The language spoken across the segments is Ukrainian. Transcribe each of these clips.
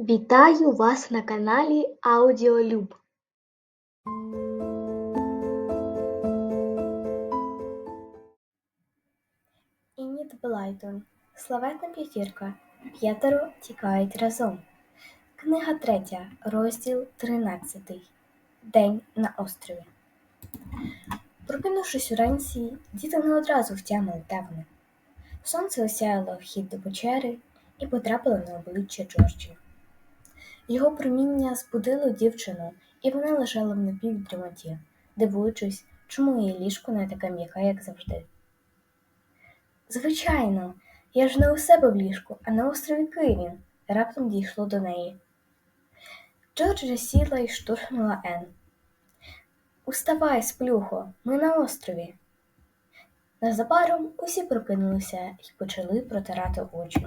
Вітаю вас на каналі Аудіолюб. Ініт Блайтон. Славетна п'ятірка. П'ятеро тікають разом. Книга третя, розділ тринадцятий. День на острові. Прокинувшись уранці, діти не одразу втямили вони. Сонце осяяло вхід до печери і потрапило на обличчя Джорджі. Його проміння збудило дівчину, і вона лежала в напівдрімоті, дивуючись, чому її ліжко не таке м'яке, як завжди. Звичайно, я ж не у себе в ліжку, а на острові Кирін, раптом дійшло до неї. Джорджа сіла і штурхнула Ен. Уставай, сплюхо, ми на острові. Незабаром усі прокинулися і почали протирати очі.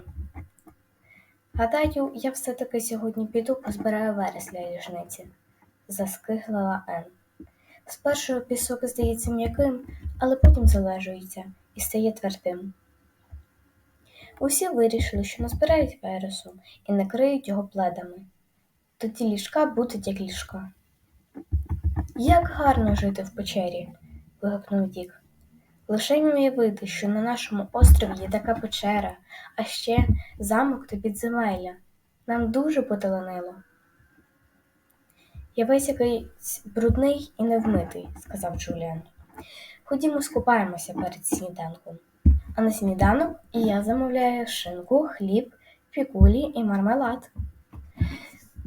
Гадаю, я все-таки сьогодні піду позбираю верес для ліжниці, заскиглила Ен. Спершу пісок здається м'яким, але потім залежується і стає твердим. Усі вирішили, що назбирають вересу і накриють його пледами. Тоді ліжка будуть як ліжка. Як гарно жити в печері, вигукнув Дік. Лише не уявити, що на нашому острові є така печера, а ще замок та підземелля. Нам дуже поталанило. Я весь якийсь брудний і невмитий, сказав Джуліан. Ходімо скупаємося перед сніданком. А на сніданок я замовляю шинку, хліб, пікулі і мармелад.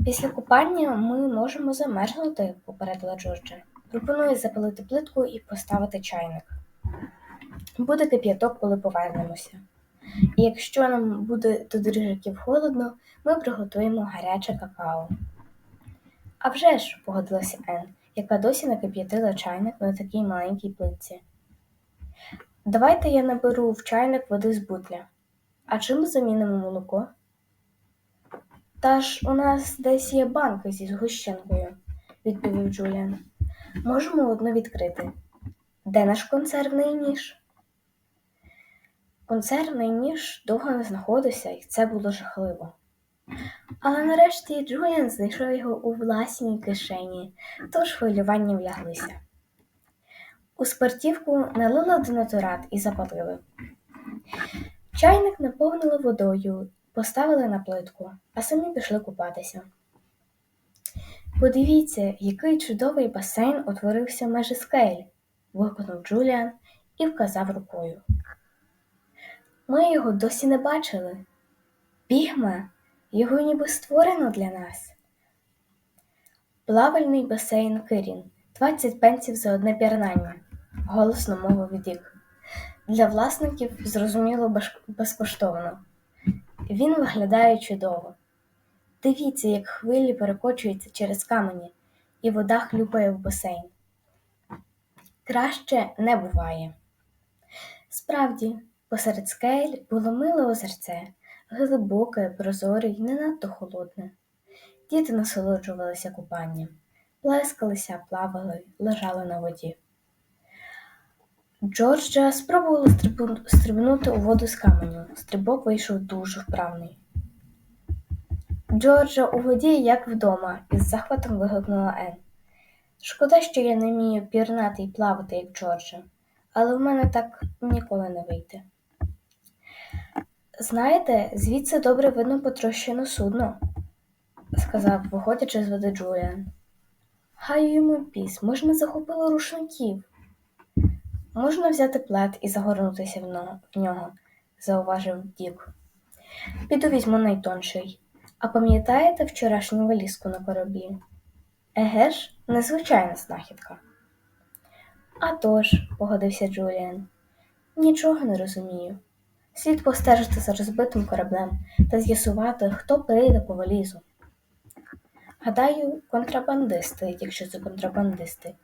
Після купання ми можемо замерзнути, попередила Джорджа. Пропоную запалити плитку і поставити чайник. Буде кип'яток, коли повернемося. І якщо нам буде до дрижиків холодно, ми приготуємо гаряче какао. «А вже ж», – погодилася Ен, яка досі накип'ятила чайник на такій маленькій плитці. Давайте я наберу в чайник води з бутля. А чим замінимо молоко? Та ж у нас десь є банка зі згущенкою, відповів Джуліан. Можемо одну відкрити. Де наш консервний ніж? Консервний ніж довго не знаходився, і це було жахливо. Але нарешті Джуліан знайшов його у власній кишені, тож хвилювання вляглися. У спиртівку налили денатурат і запалили. Чайник наповнили водою, поставили на плитку, а самі пішли купатися. Подивіться, який чудовий басейн утворився межі скель, вигукнув Джуліан і вказав рукою. Ми його досі не бачили. Пігма, його ніби створено для нас. Плавальний басейн Кирін, 20 пенсів за одне пірнання, голосно мовив Дік. Для власників, зрозуміло, безкоштовно. Він виглядає чудово. Дивіться, як хвилі перекочуються через камені, і вода хлюпає в басейн. Краще не буває. Справді, посеред скель було миле озерце, глибоке, прозоре й не надто холодне. Діти насолоджувалися купанням, плескалися, плавали, лежали на воді. Джорджа спробувала стрибнути у воду з каменю. Стрибок вийшов дуже вправний. Джорджа у воді, як вдома, із захватом вигукнула Ен. Шкода, що я не вмію пірнати і плавати, як Джорджа, але в мене так ніколи не вийде. Знаєте, звідси добре видно потрощене судно, сказав, виходячи з води Джуліан. Хай йому піс, ми ж не захопили рушників. Можна взяти плед і загорнутися в нього, зауважив Дік. Піду візьму найтонший. А пам'ятаєте вчорашню валізку на кораблі? Еге ж, незвичайна знахідка. «А тож», – погодився Джуліан, нічого не розумію. Слід постежити за розбитим кораблем та з'ясувати, хто прийде по валізу. Гадаю, контрабандисти, якщо це контрабандисти,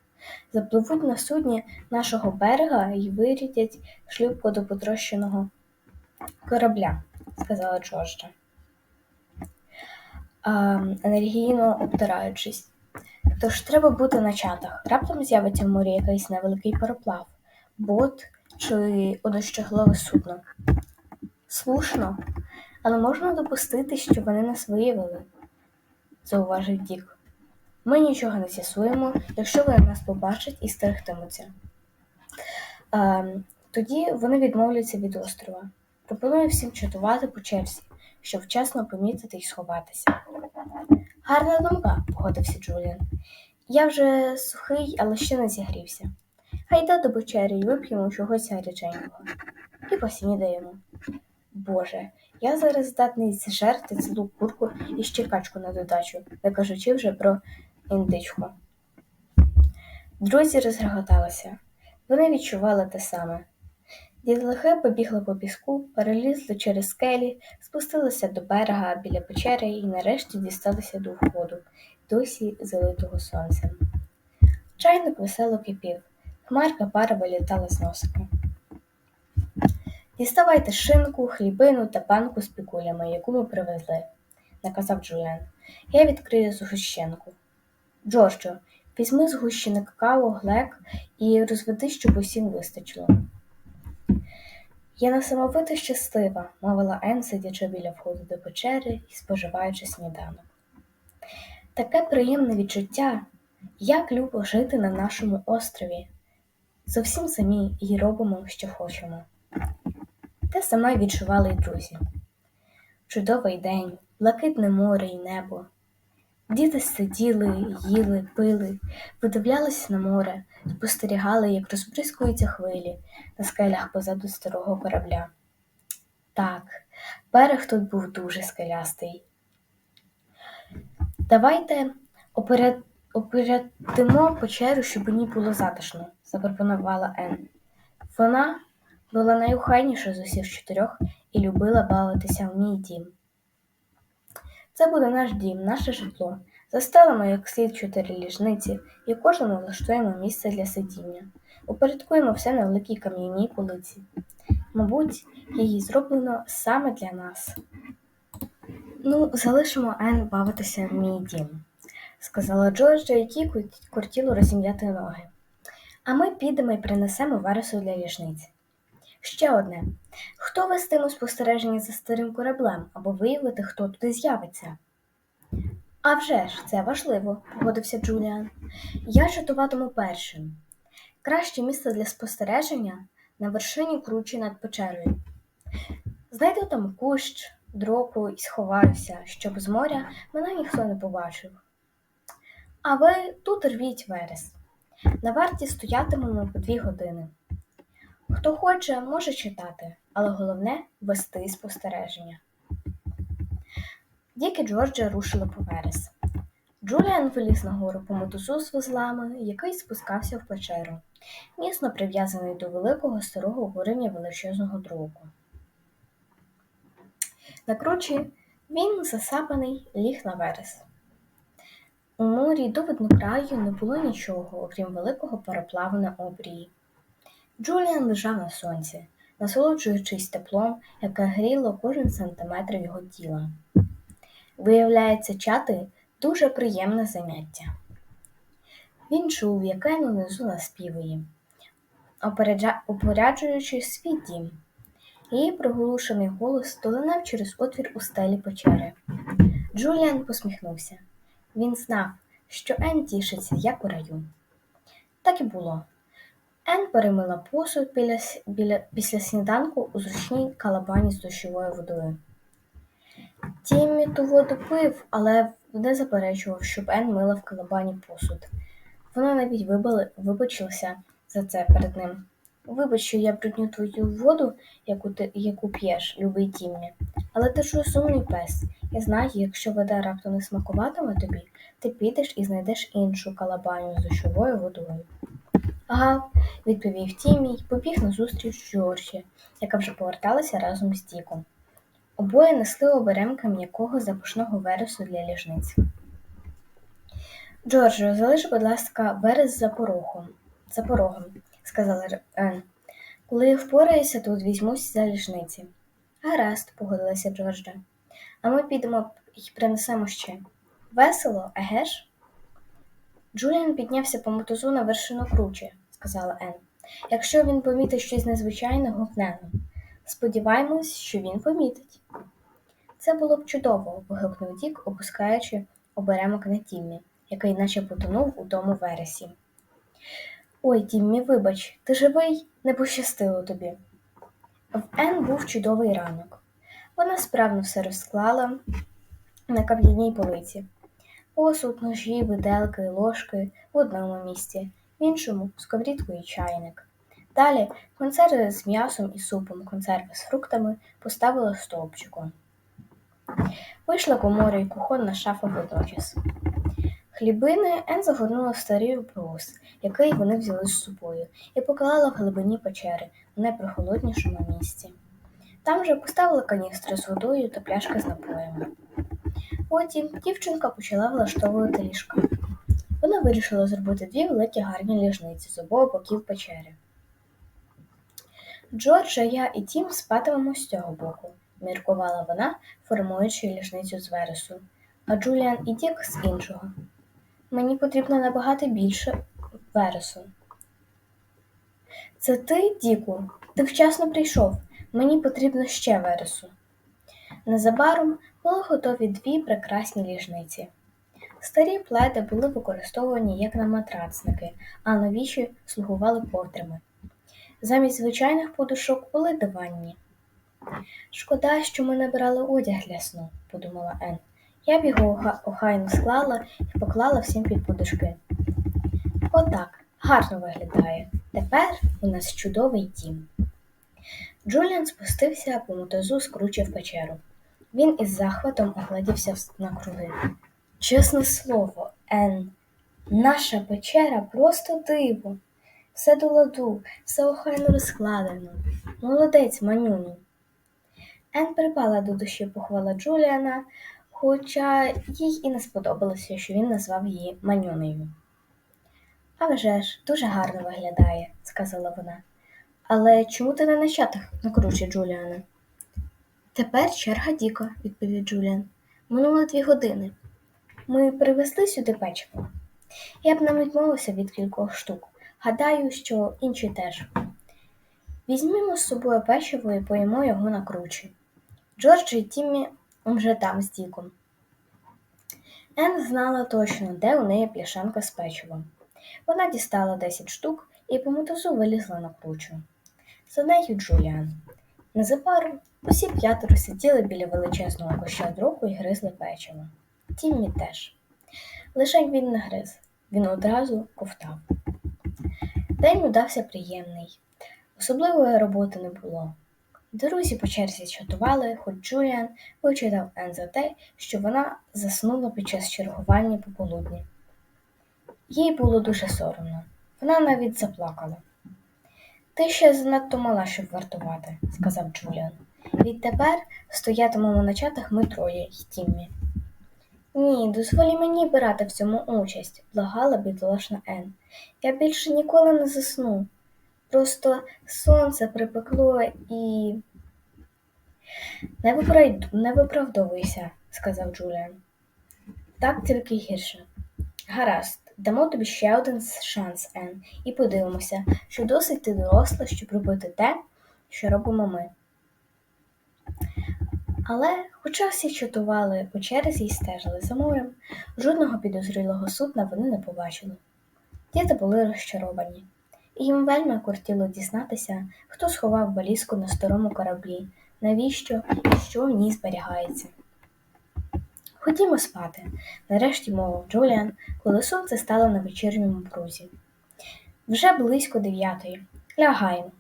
запливуть на судні нашого берега і вирядять шлюпку до потрощеного корабля, сказала Джорджа, енергійно обтираючись. Тож треба бути на чатах. Раптом з'явиться в морі якийсь невеликий пароплав, бот чи одощеглове судно. Слушно, але можна допустити, що вони нас виявили. зауважив Дік. Ми нічого не з'ясуємо, якщо вони нас побачать і стерегтимуться. Ем, тоді вони відмовляться від острова. Пропоную всім чатувати по черзі, щоб вчасно помітити і сховатися. Гарна думка, погодився Джуліан. Я вже сухий, але ще не зігрівся. Гайда до вечері і вип'ємо чогось гаряченького. І поснідаємо. Боже, я зараз здатний зжерти цілу курку і ще качку на додачу, не кажучи вже про індичку. Друзі розреготалися. Вони відчували те саме. Дітлахи побігли по піску, перелізли через скелі, спустилися до берега біля печери і нарешті дісталися до входу, досі залитого сонцем. Чайник весело кипів, хмарка пара вилітала з носика. Діставайте шинку, хлібину та банку з пікулями, яку ми привезли, наказав Джуліан. Я відкрию згущенку. Джорджо, візьми згущене какао, глек і розведи, щоб усім вистачило. Я несамовито щаслива, мовила Ен, сидячи біля входу до печери і споживаючи сніданок. Таке приємне відчуття, як любо жити на нашому острові. Зовсім самі і робимо, що хочемо. Те саме відчували й друзі. Чудовий день, блакитне море і небо. Діти сиділи, їли, пили, видивлялися на море, спостерігали, як розбризкуються хвилі на скелях позаду старого корабля. Так, берег тут був дуже скелястий. Давайте оперед... опередимо печеру, щоб у ній було затишно, запропонувала Ен. Вона була найухайніша з усіх чотирьох і любила бавитися в мій дім. Це буде наш дім, наше житло. Застелимо як слід чотири ліжниці і кожному влаштуємо місце для сидіння. Упорядкуємо все на великій кам'яній полиці. Мабуть, її зроблено саме для нас. Ну, залишимо Ен бавитися в мій дім, сказала Джорджа, якій кортіло розім'яти ноги. А ми підемо і принесемо вересу для ліжниць. Ще одне. Хто вестиме спостереження за старим кораблем або виявити, хто туди з'явиться? «А вже ж, це важливо, погодився Джуліан. Я чатуватиму першим. Краще місце для спостереження на вершині кручі над печерою. Знайду там кущ, дроку і сховаюся, щоб з моря мене ніхто не побачив. А ви тут рвіть верес. На варті стоятимемо по дві години. Хто хоче, може читати, але головне вести спостереження. Дік і Джорджа рушили по верес. Джуліан виліз нагору по мотузу з вузлами, який спускався в печеру, міцно прив'язаний до великого старого гориння величезного дроку. На кручі він, засапаний, ліг на верес. У морі до виднокраю не було нічого, окрім великого пароплаву на обрії. Джуліан лежав на сонці, насолоджуючись теплом, яке гріло кожен сантиметр його тіла. Виявляється, чати дуже приємне заняття. Він чув, яке унизу наспівує, опоряджуючи свій дім. Її приглушений голос долинав через отвір у стелі печери. Джуліан посміхнувся. Він знав, що Ен тішиться, як у раю. Так і було. Ен перемила посуд біля, біля, після сніданку у зручній калабані з дощовою водою. Тіммі ту воду пив, але не заперечував, щоб Ен мила в калабані посуд. Вона навіть вибили, вибачилася за це перед ним. Вибач, що я брудню твою воду, яку ти яку п'єш, любий Тіммі. Але ти ж розумний пес. Я знаю, якщо вода раптом не смакуватиме тобі, ти підеш і знайдеш іншу калабаню з дощовою водою. Ага, відповів Тіммі й побіг назустріч Джорджі, яка вже поверталася разом з Діком. Обоє несли оберемка м'якого запашного вересу для ліжниць. Джорджо, залиш, будь ласка, верес за порогом, за порогом, сказала Ен. Коли впораюся, тут візьмусь за ліжниці. Гаразд, погодилася Джорджа. А ми підемо і принесемо ще. Весело, еге ж? Джуліан піднявся по мотузу на вершину кручі, сказала Ен. Якщо він помітить щось незвичайне, гукне. Сподіваємось, що він помітить. Це було б чудово, вигукнув Дік, опускаючи оберемок на Тіммі, який наче потонув у тому вересі. Ой, Тіммі, вибач, ти живий? Не пощастило тобі. В Ен був чудовий ранок. Вона справно все розклала на кам'яній полиці. Посуд, ножі, виделки, ложки в одному місці, в іншому сковорідку і чайник. Далі консерви з м'ясом і супом, консерви з фруктами поставила стовпчиком. Вийшла комора і кухонна шафа водночас. Хлібини Ен загорнула в старий брус, який вони взяли з собою, і поклала в глибині печери в найпрохолоднішому місці. Там же поставила каністри з водою та пляшки з напоями. Потім дівчинка почала влаштовувати ліжка. Вона вирішила зробити дві великі гарні ліжниці з обох боків печери. Джорджа, я і Тім спатимемо з цього боку, міркувала вона, формуючи ліжницю з вересу, а Джуліан і Дік з іншого. Мені потрібно набагато більше вересу. Це ти, Діку? Ти вчасно прийшов. Мені потрібно ще вересу. Незабаром були готові дві прекрасні ліжниці. Старі пледи були використовані як на матрацники, а новіші слугували ковдрами. Замість звичайних подушок були диванні. Шкода, що ми не брали одяг для сну, подумала Ен. Я б його охайно склала і поклала всім під подушки. Отак, гарно виглядає. Тепер у нас чудовий дім. Джуліан спустився по мотозу, скручив печеру. Він із захватом оглядівся вс- навкруги. Чесне слово, Ен, наша печера просто диво. Все до ладу, все охайно розкладено. Молодець, манюню. Ен припала до душі похвала Джуліана, хоча їй і не сподобалося, що він назвав її манюнею. А вже ж, дуже гарно виглядає, сказала вона. Але чому ти не на чатах накруче Джуліана? Тепер черга Діка, відповів Джуліан. Минуло дві години. Ми привезли сюди печиво. Я б не відмовився від кількох штук. Гадаю, що інші теж. Візьмімо з собою печиво і поїмо його на кручі. Джордж і Тіммі вже там з Діком. Ен знала точно, де у неї пляшанка з печивом. Вона дістала 10 штук і по мотузу вилізла на кручу. За нею Джуліан. Незабаром усі п'ятеро сиділи біля величезного куща дроку і гризли печиво. Тіммі теж. Лише він не гриз, він одразу ковтав. День удався приємний. Особливої роботи не було. Друзі по черзі чатували, хоч Джуліан вичитав Ен за те, що вона заснула під час чергування пополудні. Їй було дуже соромно. Вона навіть заплакала. Ти ще занадто мала, щоб вартувати, сказав Джуліан. Відтепер стоятимемо на чатах ми троє й Тіммі. Ні, дозволі мені брати в цьому участь, благала бідолашна Ен. Я більше ніколи не засну. Просто сонце припекло і. Не, виправ... не виправдовуйся, сказав Джуліан. Так тільки гірше. Гаразд, дамо тобі ще один шанс, Ен, і подивимося, що досить ти доросла, щоб робити те, що робимо ми. Але, хоча всі чатували по черзі і стежили за морем, жодного підозрілого судна вони не побачили. Діти були розчаровані, їм вельми кортіло дізнатися, хто сховав валізку на старому кораблі, навіщо і що в ній зберігається. Ходімо спати, нарешті мовив Джуліан, коли сонце стало на вечірньому прузі. Вже близько дев'ятої. Лягаємо.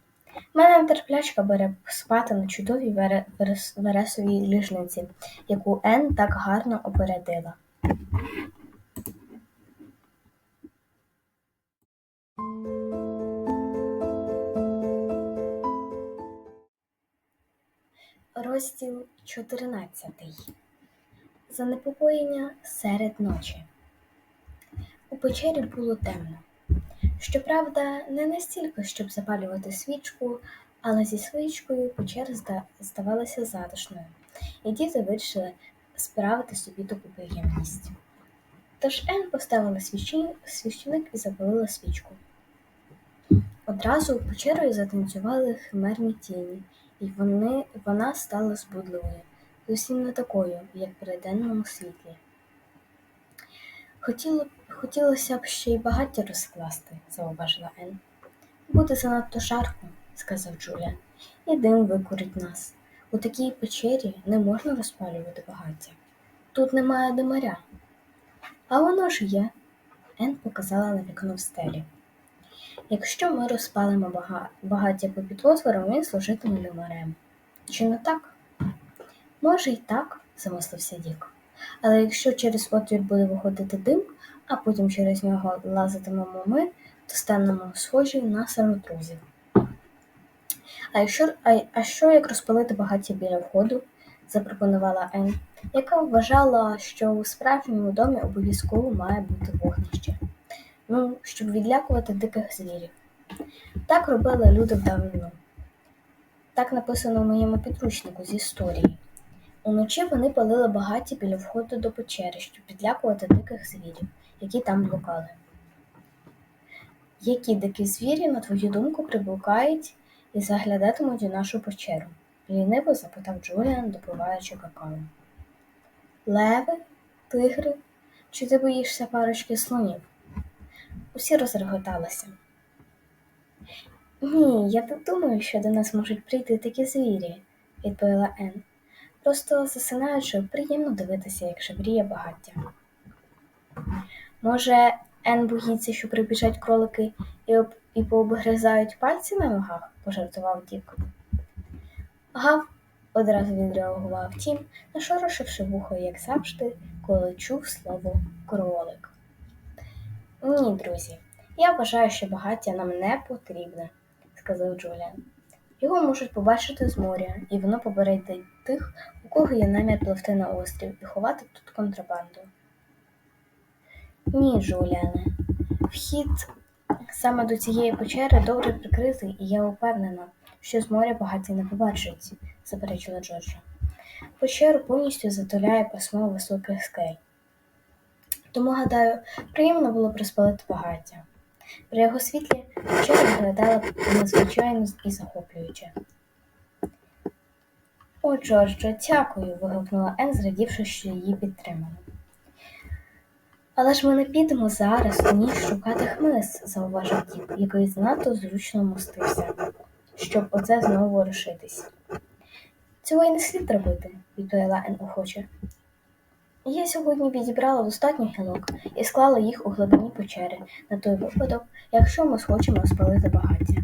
Мене терплячка бере спати на чудовій вересовій ліжниці, яку Ен так гарно опередила. Розділ 14. Занепокоєння серед ночі. У печері було темно. Щоправда, не настільки, щоб запалювати свічку, але зі свічкою печера здавалася затишною, і діти вирішили справити собі таку приємність. Тож Ен поставила свічник і запалила свічку. Одразу печерою затанцювали химерні тіні, і вони, вона стала збудливою, зовсім не такою, як при денному світлі. Хотіло, хотілося б ще й багаття розкласти, зауважила Ен. Буде занадто жарко, сказав Джуліан, і дим викурить нас. У такій печері не можна розпалювати багаття. Тут немає димаря. А воно ж є. Ен показала на вікно в стелі. Якщо ми розпалимо бага- багаття попід отвором, він служитиме димарем. Чи не так? Може й так, замислився Дік. Але якщо через отвір буде виходити дим, а потім через нього лазитимемо ми, то станемо схожі на самотрузів. А якщо а, а що як розпалити багаття біля входу? запропонувала Ен, яка вважала, що у справжньому домі обов'язково має бути вогнище. Ну, щоб відлякувати диких звірів. Так робили люди в давнину. Так написано в моєму підручнику з історії. Уночі вони палили багаття біля входу до печери, щоб підлякувати диких звірів, які там блукали. Які дикі звірі, на твою думку, приблукають і заглядатимуть у нашу печеру? ліниво запитав Джуліан, допиваючи какао. Леви, тигри, чи ти боїшся парочки слонів? Усі розреготалися. Ні, я не думаю, що до нас можуть прийти такі звірі, відповіла Ен. Просто засинаючи, приємно дивитися, як шевріє багаття. Може, Ен боїться, що прибіжать кролики і, об... і пообгризають пальці на ногах, пожартував Дік. Гав, одразу відреагував тім, нашорошивши вухо, як завжди, коли чув слово кролик. Ні, друзі, я вважаю, що багаття нам не потрібне, сказав Джуліан. Його можуть побачити з моря, і воно побереде тих, у кого є намір пливти на острів і ховати тут контрабанду. Ні, Джуліане, вхід саме до цієї печери добре прикритий, і я упевнена, що з моря багаття не побачить, заперечила Джорджа. Печеру повністю затуляє пасмо високих скель. Тому, гадаю, приємно було б багаття. При його світлі печера виглядала надзвичайно і захоплююче. О, Джорджо, дякую. вигукнула Ен, зрадівши, що її підтримали. Але ж ми не підемо зараз у ніч шукати хмиз, зауважив Дік, який занадто зручно мостився, щоб оце знову ворушитись. Цього й не слід робити, відповіла Ен охоче. Я сьогодні відібрала достатньо гілок і склала їх у глибині печери на той випадок, якщо ми схочемо спалити багаття.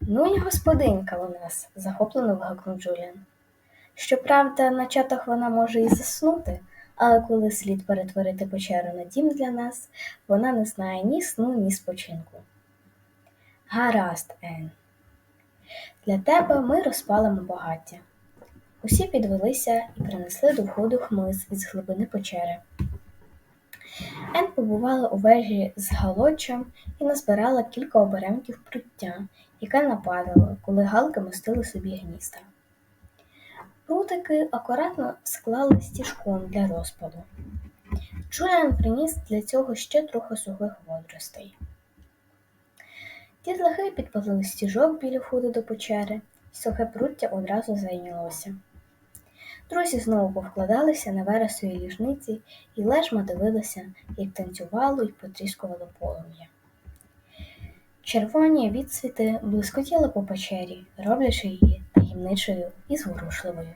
Ну і господинка у нас, захоплено вигукнув Джуліан. Щоправда, на чатах вона може і заснути, але коли слід перетворити печеру на дім для нас, вона не знає ні сну, ні спочинку. Гаразд, Ен. Для тебе ми розпалимо багаття. Усі підвелися і принесли до входу хмиз із глибини печери. Ен побувала у вежі з галочем і назбирала кілька оберемків пруття, яке нападало, коли галки мостили собі гнізда. Прутики акуратно склали стіжком для розпаду. Джуліан приніс для цього ще трохи сухих водоростей. Дітлахи підпалили стіжок біля входу до печери, і сухе пруття одразу зайнялося. Друзі знову повкладалися на вересові ліжниці і лежма дивилися, як танцювало й потріскувало полум'я. Червоні відсвіти блискотіли по печері, роблячи її таємничою і зворушливою.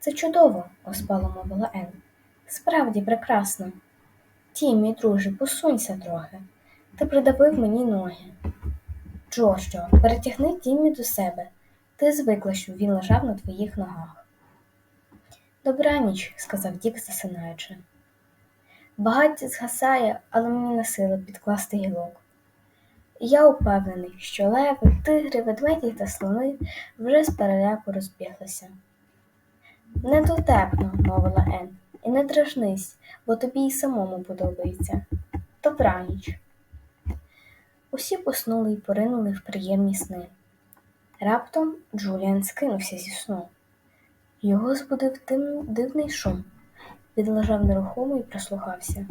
Це чудово, оспало мовила Ен. Справді прекрасно. Ті, мій друже, посунься трохи. Ти придавив мені ноги. Джорджо, перетягни Тіммі до себе. Ти звикла, щоб він лежав на твоїх ногах. Добраніч, сказав Дік, засинаючи. Багаття згасає, але мені не сила підкласти гілок. Я упевнений, що леви, тигри, ведмеді та слони вже з переляку розбіглися. Не дотепно, мовила Ен, і не дражнись, бо тобі й самому подобається. Добраніч. Усі поснули й поринули в приємні сни. Раптом Джуліан скинувся зі сну. Його збудив дивний шум. Він лежав нерухомо і прислухався.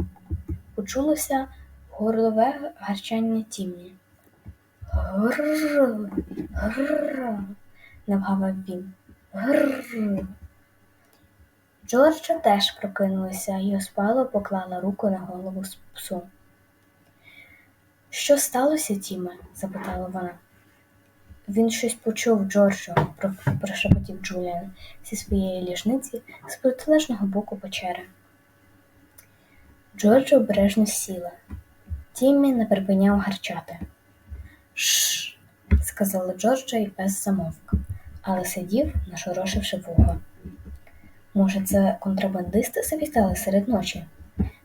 Почулося горлове гарчання тімні. Грррр, грррр, навгавав він. Грррр. Джорджа теж прокинулася і оспало поклала руку на голову псу. Що сталося, Тіме? запитала вона. Він щось почув Джорджо, про- прошепотів Джуліан зі своєї ліжниці з протилежного боку печери. Джорджо обережно сіла. Тіммі не припиняв гарчати. Шш, сказала Джорджа і пес замовк, але сидів, нашорошивши вуха. Може, це контрабандисти завітали серед ночі?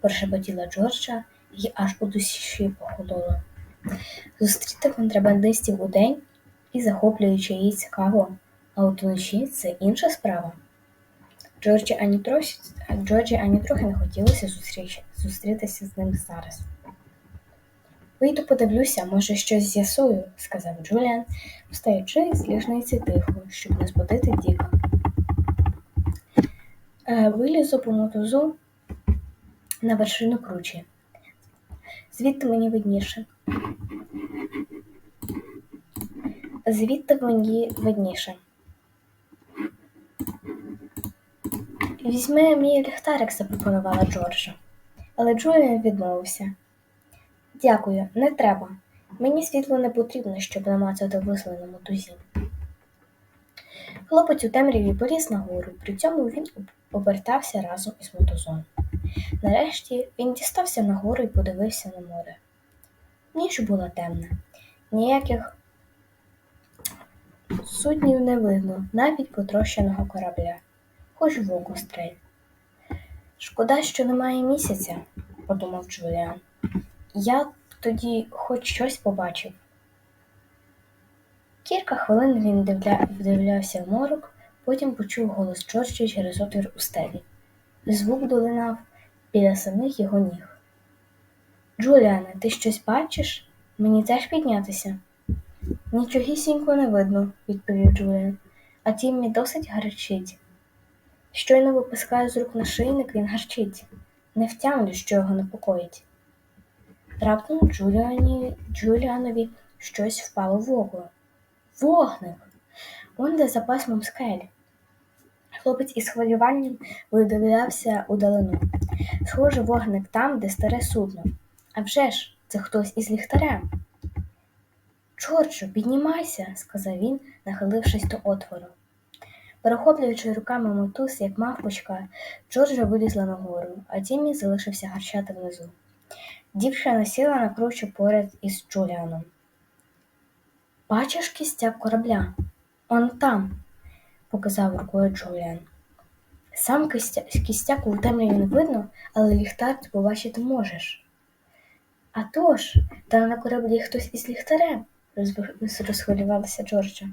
прошепотіла Джорджа і аж у душі похололо. Зустріти контрабандистів удень і захоплюючи її цікаво, а от уночі це інша справа. Джорджі ані трохи, Джорджі ані трохи не хотілося зустріч, зустрітися з ним зараз. Вийду подивлюся, може, щось з'ясую, сказав Джуліан, встаючи з ліжниці тихо, щоб не збудити Діка. Е, Вилізу по мотузу на вершину кручі. Звідти мені видніше. Звідти мені видніше. Візьми мій ліхтарик, запропонувала Джорджа. Але Джуліан відмовився. Дякую, не треба. Мені світло не потрібно, щоб намацати висли на мотузі. Хлопець у темряві поліз нагору, при цьому він обертався разом із мотузом. Нарешті він дістався нагору і подивився на море. Ніч була темна, ніяких суднів не видно, навіть потрощеного корабля, хоч в око стрель. Шкода, що немає місяця, подумав Джуліан. Я тоді хоч щось побачив. Кілька хвилин він дивля... вдивлявся в морок, потім почув голос Джорджі через отвір у стелі. Звук долинав біля самих його ніг. Джуліане, ти щось бачиш? Мені теж піднятися? Нічогісінько не видно, відповів Джуліан, а тім Тіммі досить гарчить. Щойно випускаю з рук нашийник, він гарчить. Не втямлю, що його непокоїть. Раптом Джуліані, Джуліанові щось впало в око. Вогник! Он де за пасмом скель. Хлопець із хвилюванням видивлявся удалину. Схоже, вогник там, де старе судно. А вже ж, це хтось із ліхтарем. Джорджо, піднімайся, сказав він, нахилившись до отвору. Перехоплюючи руками мотуз, як мавпочка, Джорджа вилізла нагору, а Тіммі залишився гарчати внизу. Дівчина сіла на кручу поряд із Джуліаном. Бачиш кістяк корабля? Он там, показав рукою Джуліан. Сам кістя... кістяк у темряві не видно, але ліхтар ти побачити можеш. А тож, там на кораблі хтось із ліхтарем, розхвилювалася Джорджа.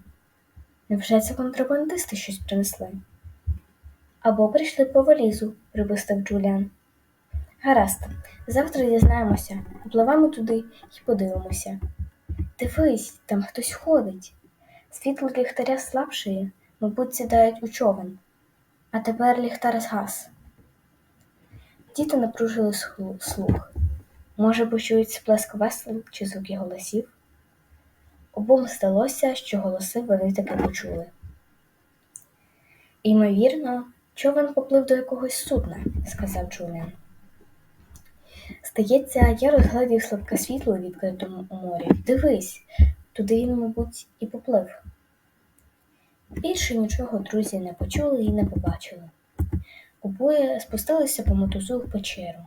Невже це контрабандисти щось принесли? Або прийшли по валізу, припустив Джуліан. Гаразд, завтра дізнаємося, попливемо туди і подивимося. Дивись, там хтось ходить. Світло ліхтаря слабшає, мабуть, сідають у човен. А тепер ліхтар згас. Діти напружили слух. Може, почують сплеск весел чи звуки голосів? Обом здалося, що голоси вони таки почули. Ймовірно, човен поплив до якогось судна, сказав Джуліан. Здається, я розглядів слабке світло у відкритому морі. Дивись, туди він, мабуть, і поплив. Більше нічого друзі не почули і не побачили. Обоє спустилися по мотузу в печеру.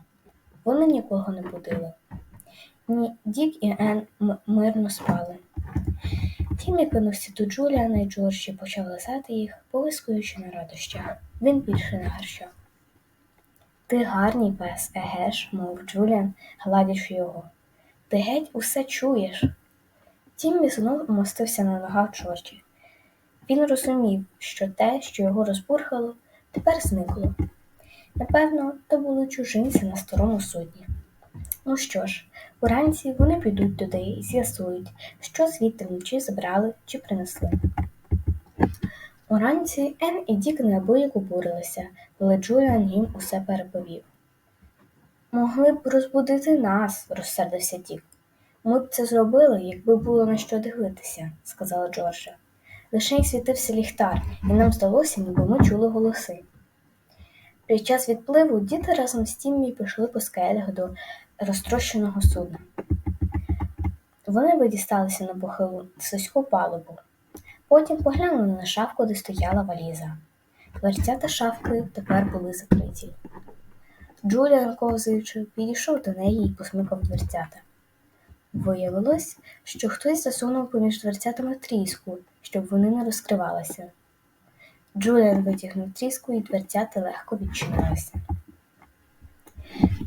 Вони нікого не будили. Ні, Дік і Ен мирно спали. Тімі кинувся до Джуліана і Джорджі почав лизати їх, повискуючи на радощах. Він більше не гарчав. Ти гарний пес, еге ж, мов Джуліан, гладячи його. Ти геть усе чуєш. Тіммі знов умостився на ногах Джорджі. Він розумів, що те, що його розбурхало, тепер зникло. Напевно, то були чужинці на старому судні. Ну що ж, уранці вони підуть туди і з'ясують, що звідти вночі забрали чи принесли. Уранці Ен і Дік неабияк обурилися, коли Джуліан їм усе переповів. Могли б розбудити нас, розсердився Дік. Ми б це зробили, якби було на що дивитися, сказала Джорджа. Лише й світився ліхтар, і нам здалося, ніби ми чули голоси. Під час відпливу діти разом з Тіммі пішли по скелях до розтрощеного судна. Вони видісталися на похилу слизьку палубу. Потім поглянули на шафку, де стояла валіза. Дверцята шафки тепер були закриті. Джуліан, ковзаючи, підійшов до неї і посмикав дверцята. Виявилось, що хтось засунув поміж дверцятами тріску, щоб вони не розкривалися. Джуліан витягнув тріску, і дверцята легко відчинилися.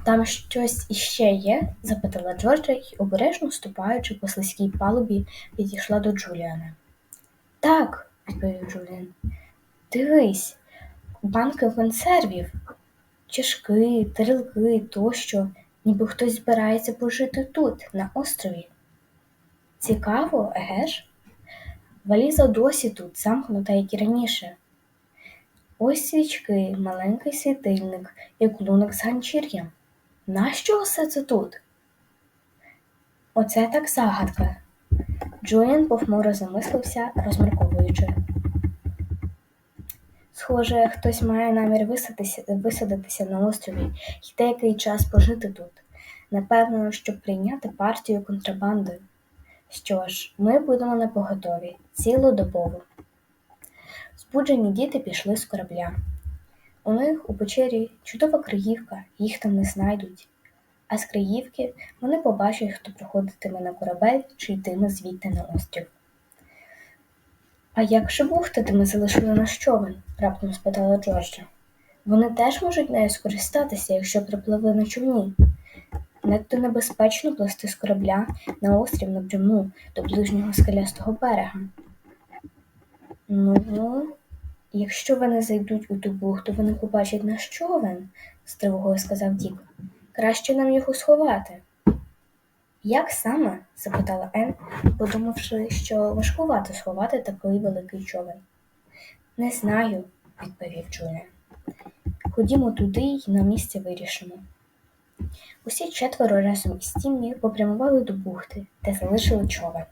Там щось іще є? запитала Джорджа і, обережно ступаючи по слизькій палубі, підійшла до Джуліана. Так, відповів Джуліан. Дивись, банки консервів, чашки, тарілки тощо, ніби хтось збирається пожити тут, на острові. Цікаво, еге ж? Валіза досі тут, замкнута, як і раніше. Ось свічки, маленький світильник і клунок з ганчір'ям. Нащо усе це тут? Оце так загадка. Джоєн похмуро замислився, розмірковуючи. Схоже, хтось має намір висадитися, висадитися на острові і деякий час пожити тут. Напевно, щоб прийняти партію контрабанди. Що ж, ми будемо на поготові цілодобово. Збуджені діти пішли з корабля. У них у печері чудова криївка, їх там не знайдуть. А з криївки вони побачать, хто приходитиме на корабель чи йтиме звідти на острів. А як же бухта, де ми залишили наш човен? раптом спитала Джорджа. Вони теж можуть нею скористатися, якщо припливли на човні. Надто небезпечно плисти з корабля на острів напряму до ближнього скелястого берега. Ну, якщо вони зайдуть у ту бухту, вони побачать наш човен, з тривогою сказав Дік. Краще нам його сховати. Як саме? запитала Ен, подумавши, що важкувато сховати такий великий човен. Не знаю, відповів Джулія. Ходімо туди й на місці вирішимо. Усі четверо разом із Тіммі попрямували до бухти, де залишили човен.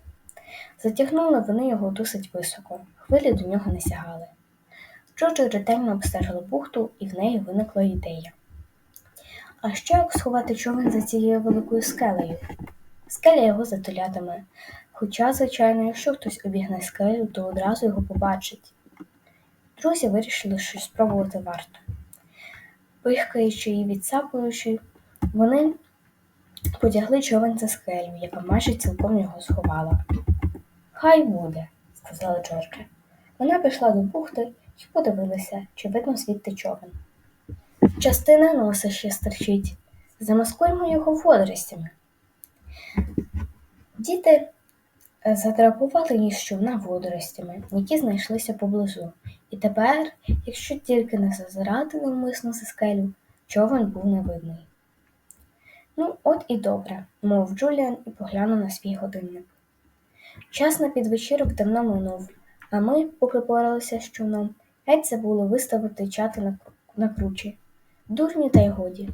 Затягнули вони його досить високо, хвилі до нього не сягали. Джорджо ретельно обстежила бухту, і в неї виникла ідея. А що як сховати човен за цією великою скелею? Скеля його затулятиме, хоча, звичайно, якщо хтось обігне скелю, то одразу його побачить. Друзі вирішили, що спробувати варто. Пихкаючи і відсапуючи, вони потягли човен за скелю, яка майже цілком його сховала. Хай буде, сказала Джорджа. Вона пішла до бухти і подивилася, чи видно звідти човен. Частина носа ще стерчить. Замаскуємо його водоростями. Діти е, задрапували ніж човна водоростями, які знайшлися поблизу. І тепер, якщо тільки не зазирати навмисно за скелю, човен був невидний. Ну, от і добре, мов Джуліан і поглянув на свій годинник. Час на підвечірок давно минув, а ми, поки поралися з човном, геть забули виставити чати на, кручі. Дурні та й годі.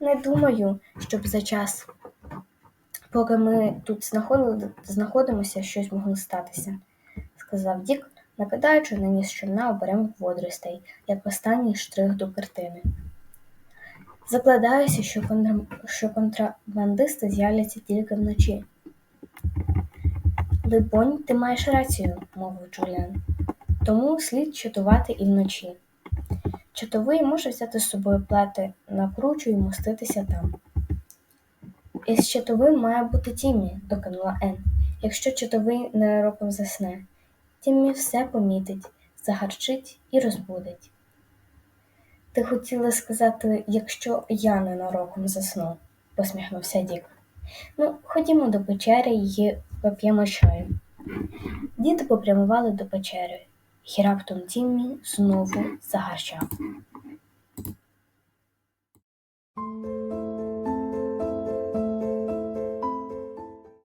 Не думаю, щоб за час, поки ми тут знаходимося, щось могло статися, сказав Дік, накидаючи на ніс човна оберемок водоростей, як останній штрих до картини. Закладаюся, що, контра... що контрабандисти з'являться тільки вночі. Либонь, ти маєш рацію, мовив Джуліан. Тому слід чатувати і вночі. Чатовий може взяти з собою плети на кручу і моститися там. Із чатовим має бути Тіммі, докинула Ен. Якщо чатовий ненароком засне, Тіммі все помітить, загарчить і розбудить. Ти хотіла сказати, якщо я ненароком засну, посміхнувся Дік. Ну, ходімо до печери і поп'ємо чаю. Діти попрямували до печери, і раптом Тіммі знову загарчав.